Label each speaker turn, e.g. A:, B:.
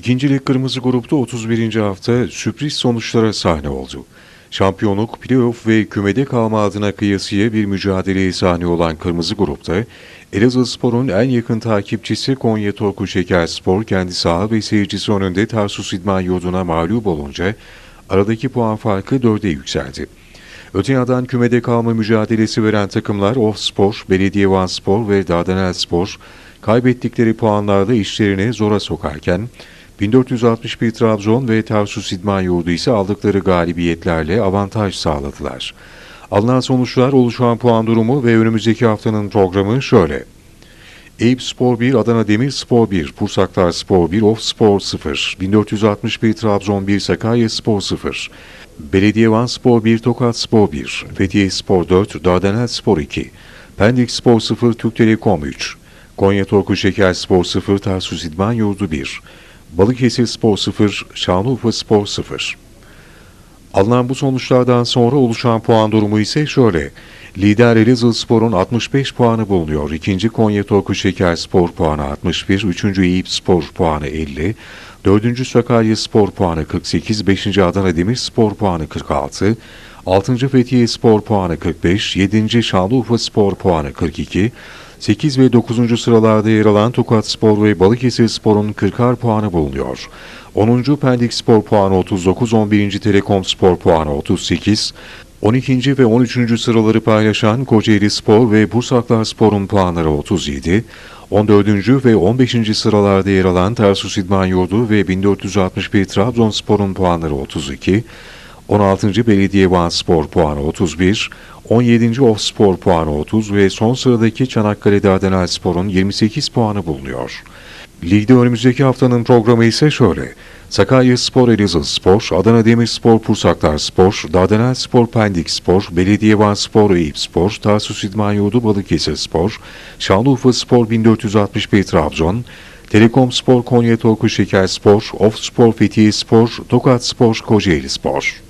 A: İkinci lig kırmızı grupta 31. hafta sürpriz sonuçlara sahne oldu. Şampiyonluk, playoff ve kümede kalma adına kıyasıya bir mücadeleye sahne olan kırmızı grupta Elazığspor'un en yakın takipçisi Konya Torku Şekerspor kendi saha ve seyircisi önünde Tarsus İdman Yurdu'na mağlup olunca aradaki puan farkı dörde yükseldi. Öte yandan kümede kalma mücadelesi veren takımlar Ofspor, Belediye Vanspor ve Dardanelspor kaybettikleri puanlarla işlerini zora sokarken 1461 Trabzon ve Tarsus İdman Yurdu ise aldıkları galibiyetlerle avantaj sağladılar. Alınan sonuçlar, oluşan puan durumu ve önümüzdeki haftanın programı şöyle. Eyüp Spor 1, Adana Demirspor 1, Pursaklar Spor 1, Of Spor 0, 1461 Trabzon 1, Sakarya Spor 0, Belediye Van Spor 1, Tokat Spor 1, Fethiye Spor 4, Dardanel Spor 2, Pendik Spor 0, Türk Telekom 3, Konya Torku Şeker Spor 0, Tarsus İdman Yurdu 1, Balıkesir Spor 0, Şanlıurfa Spor 0. Alınan bu sonuçlardan sonra oluşan puan durumu ise şöyle. Lider Elazığspor'un 65 puanı bulunuyor. İkinci Konya Torku Şeker Spor puanı 61, üçüncü Eyüp Spor puanı 50, dördüncü Sakarya Spor puanı 48, beşinci Adana Demir Spor puanı 46, altıncı Fethiye Spor puanı 45, yedinci Şanlıurfa Spor puanı 42, 8 ve 9. sıralarda yer alan Tokat Spor ve Balıkesir Spor'un 40'ar puanı bulunuyor. 10. Pendik Spor puanı 39, 11. Telekom Spor puanı 38, 12. ve 13. sıraları paylaşan Kocaeli Spor ve Bursaklar Spor'un puanları 37, 14. ve 15. sıralarda yer alan Tarsus İdman Yurdu ve 1461 Trabzonspor'un puanları 32, 16. Belediye Van Spor puanı 31, 17. Of Spor puanı 30 ve son sıradaki Çanakkale Dardanel Spor'un 28 puanı bulunuyor. Ligde önümüzdeki haftanın programı ise şöyle. Sakarya Spor, Elazığ Spor, Adana Demirspor, Pursaklar Spor, Dardanel Spor, Pendik Spor, Belediye Van Spor, Eyüp Spor, Tarsus İdman Yurdu, Balıkesir Spor, Şanlıurfa Spor 1461 Trabzon, Telekom Spor, Konya Torku Şeker Spor, Of Spor, Fethiye Spor, Tokat Spor, Kocaeli Spor.